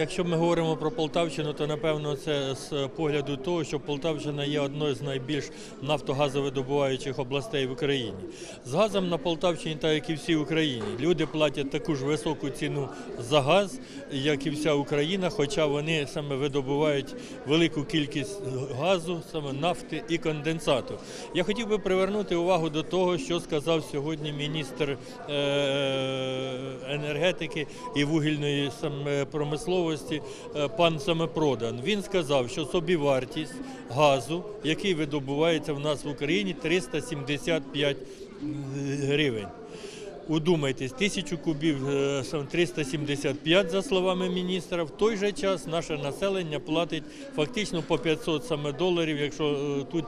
Якщо ми говоримо про Полтавщину, то напевно це з погляду того, що Полтавщина є одною з найбільш нафтогазовидобуваючих областей в Україні. З газом на Полтавщині, так як і всій Україні, люди платять таку ж високу ціну за газ, як і вся Україна, хоча вони саме видобувають велику кількість газу, саме нафти і конденсату. Я хотів би привернути увагу до того, що сказав сьогодні міністр е, енергетики і вугільної саме е, пан Самепродан. Він сказав, що собівартість газу, який видобувається в нас в Україні, 375 гривень. Удумайтесь, тисячу кубів е, 375, за словами міністра. В той же час наше населення платить фактично по 500 саме доларів, якщо е, тут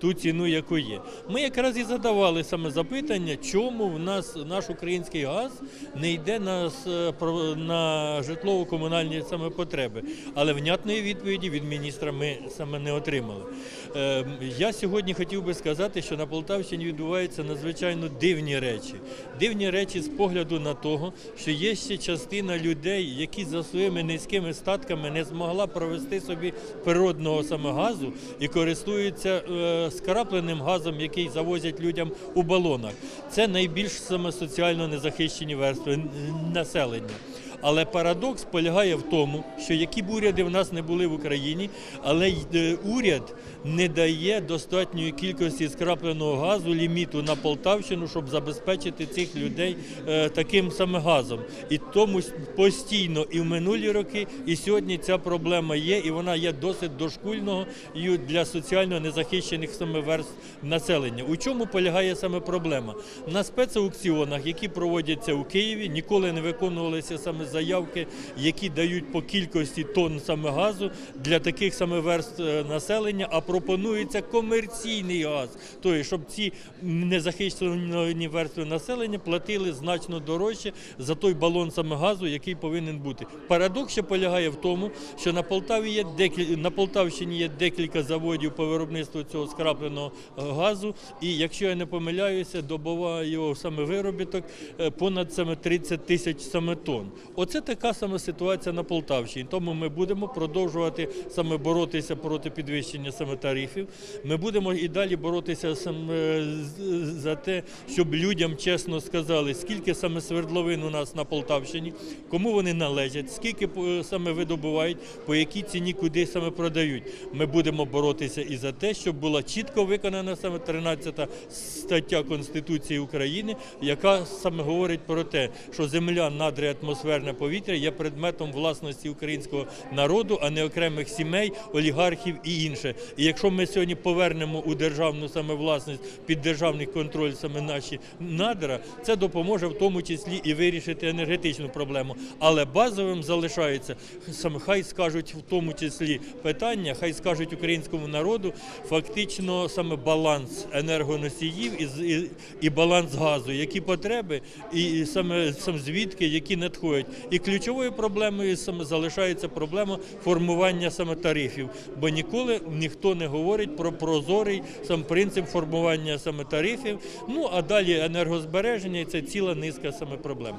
ту ціну, яку є. Ми якраз і задавали саме запитання, чому в нас наш український газ не йде на, на житлово-комунальні саме потреби. Але внятної відповіді від міністра ми саме не отримали. Е, Я сьогодні хотів би сказати, що на Полтавщині відбуваються надзвичайно дивні речі. Дивні речі з погляду на того, що є ще частина людей, які за своїми низькими статками не змогла провести собі природного саме газу і користуються е, скрапленим газом, який завозять людям у балонах. Це найбільш саме соціально незахищені верстви населення. Але парадокс полягає в тому, що які б уряди в нас не були в Україні, але е, уряд не дає достатньої кількості скрапленого газу, ліміту на Полтавщину, щоб забезпечити цих людей е, таким саме газом. І тому постійно і в минулі роки, і сьогодні ця проблема є, і вона є досить дошкульного для соціально незахищених саме верств населення. У чому полягає саме проблема? На спецаукціонах, які проводяться у Києві, ніколи не виконувалися саме заявки, які дають по кількості тонн саме газу для таких саме верств е, населення, а пропонується комерційний газ, тобто, щоб ці незахищені верстви населення платили значно дорожче за той балон саме газу, який повинен бути. Парадокс ще полягає в тому, що на Полтаві є декіль... на Полтавщині є декілька заводів по виробництву цього скрапленого е, газу, і якщо я не помиляюся, добова його саме виробіток е, понад саме 30 тисяч саме тонн. Оце така саме ситуація на Полтавщині. Тому ми будемо продовжувати саме боротися проти підвищення саме тарифів. Ми будемо і далі боротися саме за те, щоб людям чесно сказали, скільки саме свердловин у нас на Полтавщині, кому вони належать, скільки е, саме видобувають, по якій ціні куди саме продають. Ми будемо боротися і за те, щоб була чітко виконана саме 13 стаття Конституції України, яка саме говорить про те, що земля, надри, атмосферне повітря є предметом власності українського народу, а не окремих сімей, олігархів і інше. І якщо ми сьогодні повернемо у державну саме власність під державний контроль саме наші надра, це допоможе в тому числі і вирішити енергетичну проблему. Але базовим залишається саме хай скажуть в тому числі питання, хай скажуть українському народу фактично саме баланс енергоносіїв і, і, і баланс газу, які потреби, і, саме, саме звідки, які надходять. І ключовою проблемою саме залишається проблема формування саме тарифів, бо ніколи ніхто не говорить про прозорий сам принцип формування саме тарифів. Ну а далі енергозбереження це ціла низка саме проблем.